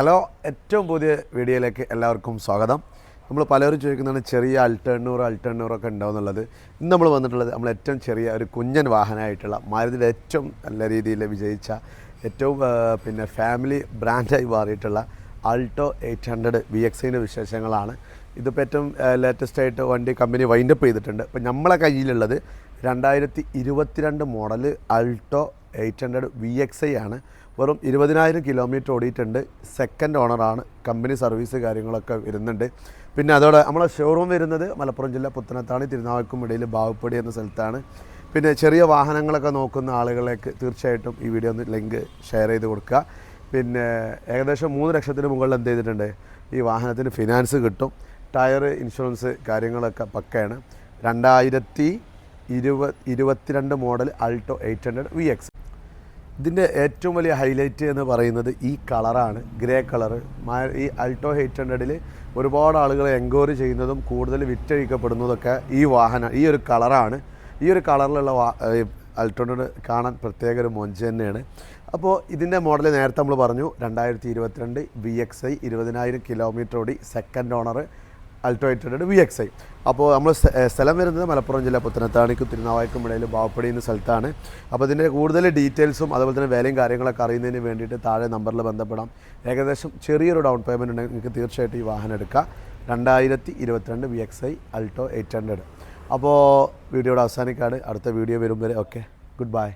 Hello ഏറ്റവും പുതിയ വീഡിയോയിലേക്ക് എല്ലാവർക്കും സ്വാഗതം. നമ്മൾ പലരും ചോദിക്കുന്നതാണ് ചെറിയ അൾട്ടേണ്ണൂർ ഒക്കെ ഉണ്ടാവുന്നുള്ളത്. ഇന്ന് നമ്മൾ വന്നിട്ടുള്ളത് നമ്മൾ ഏറ്റവും ചെറിയ ഒരു കുഞ്ഞൻ വാഹനമായിട്ടുള്ള മാരുതിയുടെ ഏറ്റവും നല്ല രീതിയിൽ വിജയിച്ച ഏറ്റവും പിന്നെ ഫാമിലി ബ്രാൻഡായി മാറിയിട്ടുള്ള ആൾട്ടോ എയ്റ്റ് ഹൺഡ്രഡ് വി എക്സിന്റെ വിശേഷങ്ങളാണ്. ഇതിപ്പോൾ ഏറ്റവും ലേറ്റസ്റ്റ് ആയിട്ട് വണ്ടി കമ്പനി വൈൻഡപ്പ് ചെയ്തിട്ടുണ്ട്. അപ്പോൾ നമ്മളെ കയ്യിലുള്ളത് രണ്ടായിരത്തി ഇരുപത്തിരണ്ട് model Alto eight hundred V X I ആണ്. വെറും ഇരുപതിനായിരം കിലോമീറ്റർ ഓടിയിട്ടുണ്ട്. സെക്കൻഡ് ഓണറാണ് കമ്പനി സർവീസ് കാര്യങ്ങളൊക്കെ വരുന്നുണ്ട്. പിന്നെ അതോടെ നമ്മളെ ഷോറൂം വരുന്നത് മലപ്പുറം ജില്ല പുത്തനത്താണി തിരുനാവക്കും ഇടയിൽ ബാവുപ്പടി എന്ന സ്ഥലത്താണ്. പിന്നെ ചെറിയ വാഹനങ്ങളൊക്കെ നോക്കുന്ന ആളുകളേക്ക് തീർച്ചയായിട്ടും ഈ വീഡിയോ ഒന്ന് ലിങ്ക് ഷെയർ ചെയ്ത് കൊടുക്കുക. പിന്നെ ഏകദേശം മൂന്ന് ലക്ഷത്തിന് മുകളിൽ എന്ത് ചെയ്തിട്ടുണ്ട്? ഈ വാഹനത്തിന് ഫിനാൻസ് കിട്ടും. ടയർ ഇൻഷുറൻസ് കാര്യങ്ങളൊക്കെ പക്കയാണ്. രണ്ടായിരത്തി ഇരുപത് ഇരുപത്തിരണ്ട് model Alto eight hundred V X ഇതിന്റെ ഏറ്റവും വലിയ ഹൈലൈറ്റ് എന്ന് പറയുന്നത് ഈ കളറാണ് ഗ്രേ കളർ ഈ അൾട്ടോ എയ്റ്റ് ഹൺഡ്രഡിൽ ഒരുപാട് ആളുകൾ എൻക്വയറി ചെയ്യുന്നതും കൂടുതൽ വിറ്റഴിക്കപ്പെടുന്നതൊക്കെ ഈ വാഹനം ഈ ഒരു കളറാണ്. ഈ ഒരു കളറിലുള്ള വാ ഹൺഡ്രഡ് കാണാൻ പ്രത്യേക ഒരു മൊഞ്ച് തന്നെയാണ്. അപ്പോൾ ഇതിന്റെ മോഡൽ നേരത്തെ നമ്മൾ പറഞ്ഞു രണ്ടായിരത്തി ഇരുപത്തിരണ്ട് വി എക്സ് ഐ ഇരുപതിനായിരം കിലോമീറ്റർ ഓടി second owner Alto V X I അപ്പോൾ നമ്മൾ സ്ഥലം വരുന്നത് മലപ്പുറം ജില്ല പുത്തനത്താണിക്കും തിരുനാവായ്ക്കും ഇടയിൽ ബാവപ്പടി എന്ന സ്ഥലത്താണ്. അപ്പോൾ ഇതിന്റെ കൂടുതൽ ഡീറ്റെയിൽസും അതുപോലെ തന്നെ വിലയും കാര്യങ്ങളൊക്കെ അറിയുന്നതിന് വേണ്ടിയിട്ട് താഴെ നമ്പറിൽ ബന്ധപ്പെടാം. ഏകദേശം ചെറിയൊരു ഡൗൺ പേയ്മെന്റ് ഉണ്ടെങ്കിൽ നിങ്ങൾക്ക് തീർച്ചയായിട്ടും ഈ വാഹനം എടുക്കാം. രണ്ടായിരത്തി ഇരുപത്തിരണ്ട് V X I Alto eight hundred അപ്പോൾ വീഡിയോയുടെ അവസാനിക്കാണ്. അടുത്ത വീഡിയോ വരും വരെ. ഓക്കെ. Good bye